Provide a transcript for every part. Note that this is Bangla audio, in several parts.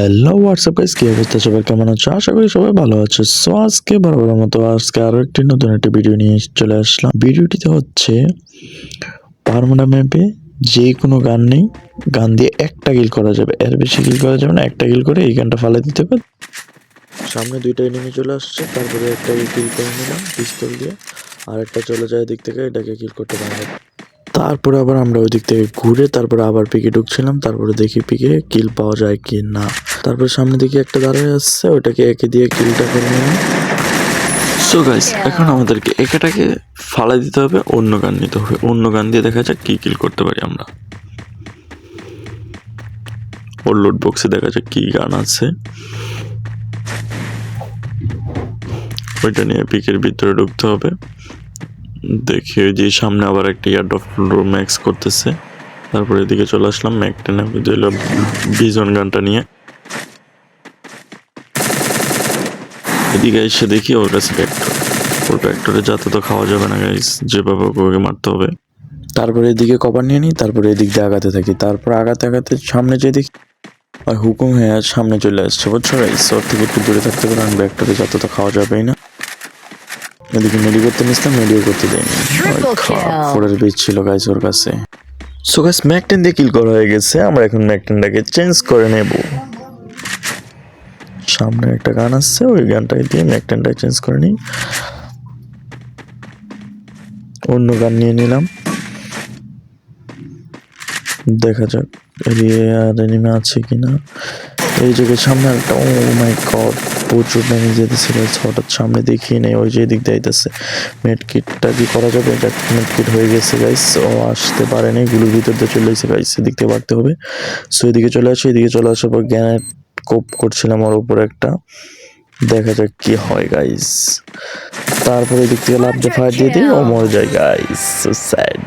হ্যালো হোয়াটসঅ্যাপ গাইস কি অবস্থা? সবাই কেমন আছো? আশা করি সবাই ভালো আছে। সো আজকে বরাবরের মতো আজকে আরও একটি নতুন একটি ভিডিও নিয়ে চলে আসলাম। ভিডিওটিতে হচ্ছে পারমোনা ম্যাপে যে কোনো গান নেই, গান দিয়ে একটা কিল করা যাবে। এর বেশি কিল করা যাবে না, একটা কিল করে এই গানটা ফালে দিতে হবে। সামনে দুইটা এনিমি চলে আসছে, তারপরে একটা কিল করে নিলাম পিস্তল দিয়ে। আর একটা চলে যায় দিক থেকে, এটাকে কিল করতে পারব তারপরে আবার আমরা ওই দিক থেকে ঘুরে, তারপরে আবার পিকে ঢুকছিলাম, তারপরে দেখি পিকে কিল পাওয়া যায় কি না তারপরে সামনে দিকে একটা দাঁড়িয়ে আসছে ওটাকে একে দিয়ে কিলটা করে নিলাম সো গাইস এখন আমাদেরকে একেটাকে ফালাই দিতে হবে, অন্য গান নিতে হবে। অন্য গান দিয়ে দেখা যাক কি কিল করতে পারি আমরা। ওর লোড বক্সে দেখা যাক কি গান আছে। ওইটা নিয়ে পিকের ভিতরে ঢুকতে হবে। দেখি ওই যে সামনে আবার একটা ইয়ার্ড অফ ম্যাক্স করতেছে। তারপরে এদিকে চলে আসলাম ম্যাকটেনে দিল বিজন গানটা নিয়ে। এদিকে এসে দেখি ওর কাছে ভ্যাক্টর ওর ভ্যাক্টরে যাতে তো খাওয়া যাবে না গাইস যেভাবে ওকে মারতে হবে। তারপরে এদিকে কভার নিয়ে নিই তারপরে এদিক দিয়ে আগাতে থাকি। তারপর আগাতে আগাতে সামনে যে দেখি আর হুকুম হয়ে আর সামনে চলে আসছে বুঝছ গাইস ওর থেকে একটু দূরে থাকতে পারে আমি ভ্যাক্টরে যাতে তো খাওয়া যাবেই না। এদিকে মেডি করতে নিছিলাম মেডিও করতে দেয়নি. ফোরের বীজ ছিল গাইস ওর কাছে। সো গাইস ম্যাকটেন দিয়ে কিল করা হয়ে গেছে। আমরা এখন ম্যাকটেনটাকে চেঞ্জ করে নেব। সামনে একটা গান আসছে, ওই গানটাকে দিয়ে ম্যাকটেনটা চেঞ্জ করে নিই। অন্য গান নিয়ে নিলাম। দেখা যাক আর এনিমে আছে কিনা। এই জায়গায় সামনে একটা ও মাই গড প্রচুর ড্যামেজ যেতেছে গাইস হঠাৎ সামনে দেখিয়ে নেই, ওই যে দিক দিয়ে আইতেছে। মেড কিটটা কি করা যাবে? এটা মেড কিট হয়ে গেছে গাইস ও আসতে পারেনি গুলোর ভিতর দিয়ে চলে এসেছে গাইস এদিক থেকে বাড়তে হবে। সো এদিকে চলে আসে, এদিকে চলে আসার পর গ্যানেট কোপ করছিলাম ওর উপর একটা। দেখা যাক কি হয় গাইস তারপরে এদিক থেকে লাভ ফায়ার দিয়ে দিই, ও মরে যায় গাইস সো স্যাড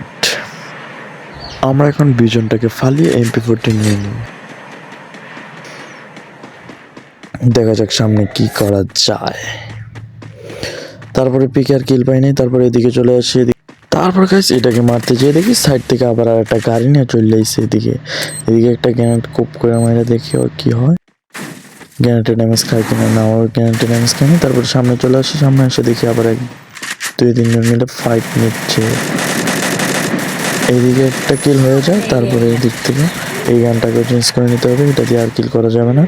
আমরা এখন বিজনটাকে ফালিয়ে এমপি ফোরটি নিয়ে নিই। দেখা যাক সামনে কি করা যায়। তারপরে পিকে আর কিল পাইনি, তারপরে এদিকে চলে আসি তারপর গাইস এটাকে মারতে যেয়ে দেখি সাইড থেকে আবার আর একটা গাড়ি নিয়ে চলে এসে এদিকে এদিকে একটা গ্যানেট কোপ করে মারা দেখি ওর কি হয়। গ্যানেটে ড্যামেজ খায় কিনা না গ্যানেটে ড্যামেজ খায়নি তারপরে সামনে চলে আসি, সামনে এসে দেখি আবার এক, দুই, তিনজন মিলে ফাইট নিচ্ছে। এইদিকে একটা কিল হয়ে যায়, তারপরে এদিক থেকে এই গানটাকে চেঞ্জ করে নিতে হবে, এটা দিয়ে আর কিল করা যাবে না।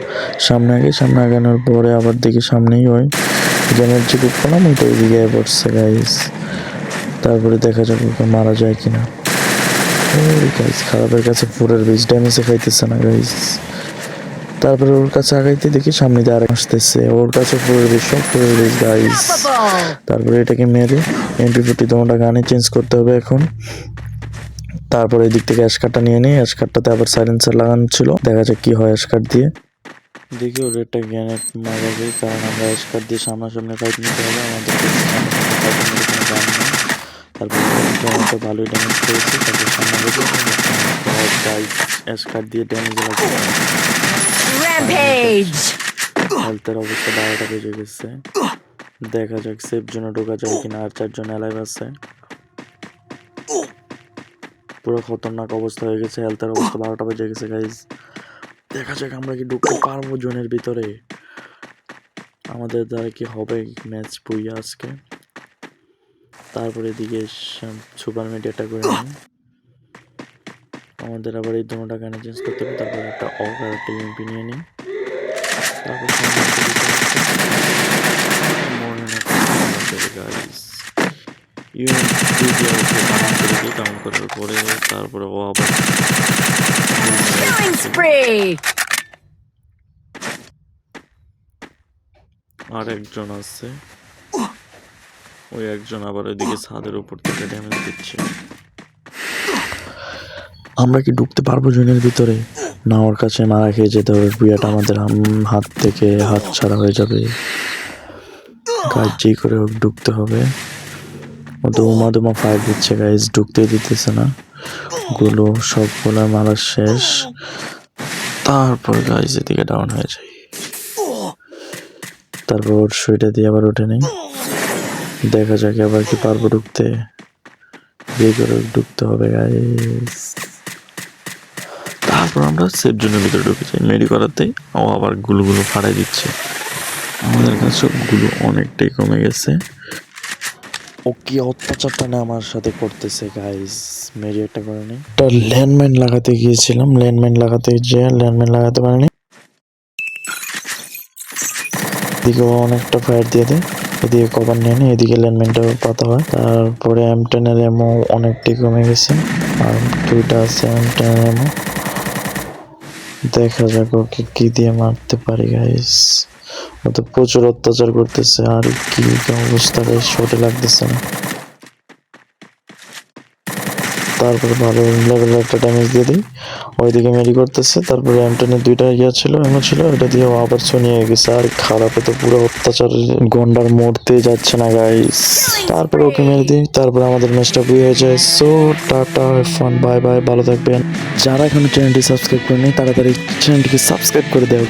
সামনে আগে, সামনে আগানোর পরে আবার দেখি সামনেই হয় গানের যে কুপ করলাম ওইটা ওইদিকে পড়ছে গাইস তারপরে দেখা যাক ওকে মারা যায় কিনা। গাইস খারাপের কাছে পুরের বেশ ড্যামেজে খাইতেছে না গাইস তারপরে ওর কাছে আগাইতে দেখি সামনে দিয়ে আর আসতেছে। ওর কাছে গাইস তারপরে এটাকে মেরে এমপি ফোর্টি তোমরা গানে চেঞ্জ করতে হবে এখন। তারপরে এদিক থেকে অ্যাশ কার্ডটা নিয়ে নিই। অ্যাশ কার্ডটাতে আবার সাইলেন্সার লাগানো ছিল। দেখা যাক কি হয় অ্যাশ কার্ড দিয়ে। দেখি ওর একটা গ্যানেট মারা যায়, কারণ আমরা অ্যাশ কার্ড দিয়ে সামনাসামনি ফাইট নিতে হবে। আমাদের তারপর ভালোই ড্যামেজ করেছে, তারপর সামনে কার্ড দিয়ে ড্যামেজ লাগছে Rampage. হেলথের অবস্থা বারোটা বেজে গেছে। দেখা যাক সেফ জন্য ঢোকা যায় কিনা আর চারজন অ্যালাইভ আছে। পুরো খতরনাক অবস্থা হয়ে গেছে হেলথের অবস্থা বারোটা বেজে গেছে গাইজ দেখা যাক আমরা কি ঢুকতে পারব জোনের ভিতরে। আমাদের দ্বারা কি হবে ম্যাচ পুইয়া আজকে? তারপরে এদিকে সুপার মিডিয়াটা করে নিই। আমাদের আবার এই দুটা গানে চেঞ্জ করতে হবে তারপর একটা অফ আর একটা ইউপি নিয়ে নিই। তারপর দিয়ে ওকে ডাউন করে দিই ডাউন করার পরে তারপরে ও আবার আর একজন আছে। ওই একজন আবার ওইদিকে ছাদের উপর থেকে ড্যামেজ দিচ্ছে। আমরা কি ঢুকতে পারব জনের ভিতরে? না, ওর কাছে মারা খেয়ে যেতে হবে। বুয়াটা আমাদের হাত থেকে হাত ছাড়া হয়ে যাবে। গাছ যেই করে হোক ঢুকতে হবে। ও উমা দুমা ফায়ার দিচ্ছে গাইজ ঢুকতে দিতেছে না। গুলো সবগুলো মারা শেষ। তারপর গাইজ এদিকে ডাউন হয়ে যায় তারপর সুইটা দিয়ে আবার উঠে নেই। দেখা যাক আবার কি পারব ঢুকতে। বিয়ে করে ঢুকতে হবে গাইস তারপর আমরা সেফ জোনের ভিতরে ঢুকে যাই মেরি করাতেই ও আবার গুলোগুলো ফাড়াই দিচ্ছে। আমাদের কাছে গুলো অনেকটাই কমে গেছে। ও কি অত্যাচারটা না আমার সাথে করতেছে গাইস মেরি একটা করে নি একটা ল্যান্ডমাইন লাগাতে গিয়েছিলাম। ল্যান্ডমাইন লাগাতে যে ল্যান্ডমাইন লাগাতে পারিনি। এদিকে অনেকটা ফায়ার দিয়ে দেয়। এদিকে কভার নিয়ে নেয়। এদিকে ল্যান্ডমাইনটা পাতা হয়। তারপরে এম টেনের এমও অনেকটাই কমে গেছে। আর দুইটা আছে এম টেনের এমও দেখা যাক ওকে কি দিয়ে মারতে পারি গাইস ও তো প্রচুর অত্যাচার করতেছে, আর কি অবস্থা গাইস শটে লাগতেছে না। তারপরে ভালো লেভেল একটা ড্যামেজ দিয়ে দিই। ওইদিকে মেরি করতেছে, তারপরে এমটেনের দুইটা ইয়া ছিল, এমন ছিল এটা দিয়ে আবার শুনিয়ে গেছে। আর খারাপে তো পুরো অত্যাচার গন্ডার মরতে যাচ্ছে না গাইস তারপরে ওকে মেরে দিই, তারপরে আমাদের ম্যাচটা বুয়ে হয়ে যায়। So tata fun bye bye ভালো থাকবেন। যারা এখনও চ্যানেলটি সাবস্ক্রাইব করেনি তাড়াতাড়ি চ্যানেলটিকে সাবস্ক্রাইব করে দেয়